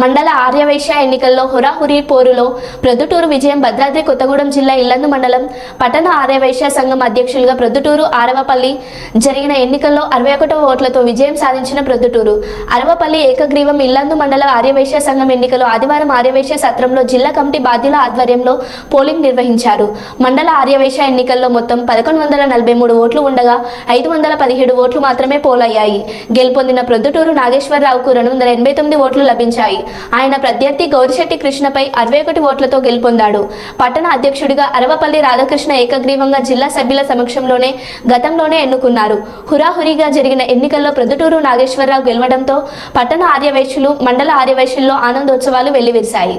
మండల ఆర్యవైశ్య ఎన్నికల్లో హురాహురి పోరులో ప్రొద్దుటూరు విజయం భద్రాద్రి కొత్తగూడెం జిల్లా ఇల్లందు మండలం పట్టణ ఆర్యవైశ్య సంఘం అధ్యక్షులుగా ప్రొద్దుటూరు ఆరవపల్లి జరిగిన ఎన్నికల్లో అరవై ఒకటవ ఓట్లతో విజయం సాధించిన ప్రొద్దుటూరు అరవపల్లి ఏకగ్రీవం ఇల్లందు మండల ఆర్యవైశ్య సంఘం ఎన్నికలు ఆదివారం ఆర్యవైశ్య సత్రంలో జిల్లా కమిటీ బాధ్యుల ఆధ్వర్యంలో పోలింగ్ నిర్వహించారు. మండల ఆర్యవైశ్య ఎన్నికల్లో మొత్తం పదకొండు వందల నలభై మూడు ఓట్లు ఉండగా ఐదు వందల పదిహేడు ఓట్లు మాత్రమే పోలయ్యాయి. గెలుపొందిన ప్రొద్దుటూరు నాగేశ్వరరావుకు రెండు వందల ఎనభై తొమ్మిది ఓట్లు లభించాయి. ఆయన ప్రత్యర్థి గౌరిశెట్టి కృష్ణపై అరవై ఒకటి ఓట్లతో గెలుపొందాడు. పట్టణ అధ్యక్షుడిగా అరవపల్లి రాధాకృష్ణ ఏకగ్రీవంగా జిల్లా సభ్యుల సమక్షంలోనే గతంలోనే ఎన్నుకున్నారు. హురాహురీగా జరిగిన ఎన్నికల్లో ప్రొద్దుటూరు నాగేశ్వరరావు గెలవడంతో పట్టణ ఆర్యవైశ్యులు మండల ఆర్యవైశ్యుల్లో ఆనందోత్సవాలు వెల్లివిరిశాయి.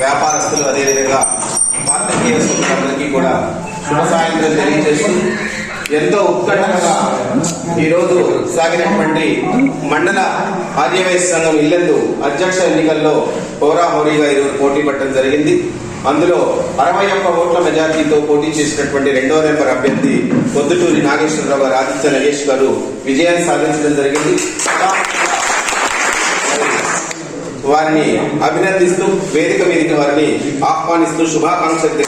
వ్యాపారస్తులు అదేవిధంగా భారతీయ సోదరులందరికీ కూడా శుభ సాయంత్రం తెలియజేస్తూ ఎంతో ఉత్కంఠగా ఈరోజు సాగినటువంటి మండల ఆర్యవైశ్య సంఘం ఇల్లందు అధ్యక్ష ఎన్నికల్లో హోరాహోరీగా ఈరోజు పోటీ పట్టడం జరిగింది. అందులో అరవై ఒక్క ఓట్ల మెజార్టీతో పోటీ చేసినటువంటి రెండో నెంబర్ అభ్యర్థి పొద్దుటూరి నాగేశ్వరరావు గారు ఆదిత్య నగేష్ గారు విజయాన్ని సాధించడం జరిగింది. వారిని అభినందిస్తూ వేదిక మీదకి వారిని ఆహ్వానిస్తూ శుభాకాంక్షలు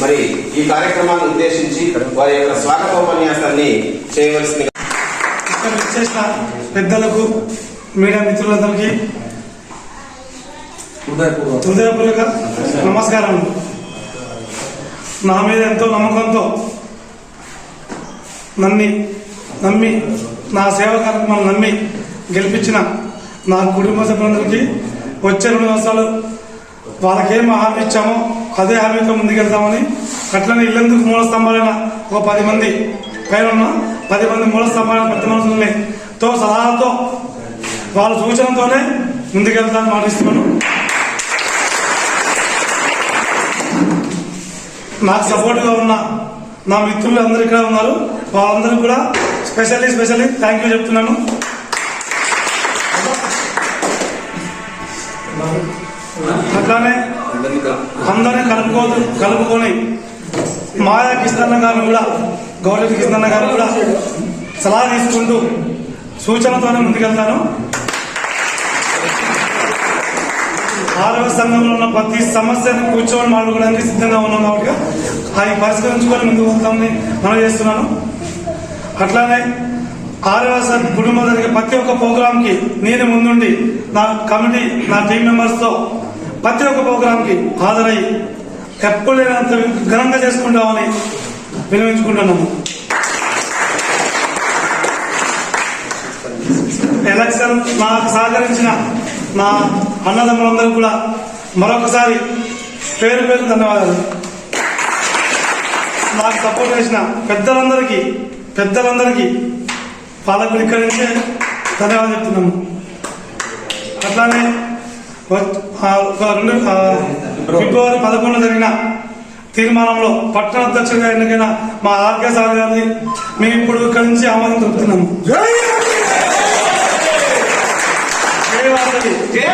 మరి ఈ కార్యక్రమాన్ని ఉద్దేశించి వారి యొక్క స్వాగతోపన్యాసాన్ని చేయవలసింది ఇక్కడ వచ్చేసిన పెద్దలకు మీడియా మిత్రులందరికీ హృదయపూర్వక నమస్కారం. నా మీద ఎంతో నమ్మకంతో నమ్మి నమ్మి నా సేవా కార్యక్రమాలు నమ్మి గెలిపించిన నా కుటుంబ సభ్యులందరికీ వచ్చే రెండు సంవత్సరాలు వాళ్ళకేం హామీ ఇచ్చామో అదే హామీతో ముందుకెళ్తామని అట్లనే ఇల్లందుకు మూల స్తంభాలైన ఒక పది మంది పైన ఉన్న పది మంది మూల స్తంభాలైన పెద్ద మనుషులని తో సలహాలతో వాళ్ళ సూచనతోనే ముందుకెళ్తాను మాటిస్తున్నాను. నాకు సపోర్ట్గా ఉన్న నా మిత్రులు అందరు ఇక్కడ ఉన్నారు. వాళ్ళందరూ కూడా స్పెషల్లీ స్పెషల్లీ థ్యాంక్ యూ చెప్తున్నాను. అట్లానే అందరినీ కలుపుకో కలుపుకొని మాయా కిష్టన్న గారిని కూడా గౌరవ కిష్టన్న గారిని కూడా సలహా తీసుకుంటూ సూచనతోనే ముందుకెళ్తాను. ఆరోగ్య సంఘంలో ఉన్న ప్రతి సమస్యను కూర్చొని మాట్లాడుకోవడానికి సిద్ధంగా ఉన్నాం కాబట్టి అవి పరిష్కరించుకొని ముందుకు వస్తామని మనం చేస్తున్నాను. అట్లానే ఆరోగ్య సంఘ కుటుంబం జరిగే ప్రతి ఒక్క ప్రోగ్రామ్కి నేను ముందుండి నా కమిటీ నా టీం మెంబర్స్తో ప్రతి ఒక్క ప్రోగ్రాంకి హాజరై ఎప్పుడు లేనంత ఘనంగా చేసుకుంటామని వినియోగించుకుంటున్నాము. ఎలక్షన్ నాకు సహకరించిన నా అన్నదమ్ములందరూ కూడా మరొకసారి పేరు పేరు ధన్యవాదాలు. నాకు సపోర్ట్ చేసిన పెద్దలందరికీ పెద్దలందరికీ పాలకులు ఇక్కడి నుంచే ధన్యవాదాలు చెప్తున్నాము. అట్లానే ఒక రెండు ఆ, ఫిబ్రవరి పదకొండు జరిగిన తీర్మానంలో పట్టణ అధ్యక్షుడిగా ఎన్నికైన మా ఆర్కే సార్ గారిని మేము ఇప్పుడు ఇక్కడి నుంచి ఆమోదం తెలుపుతున్నాము జై వాసవి. జై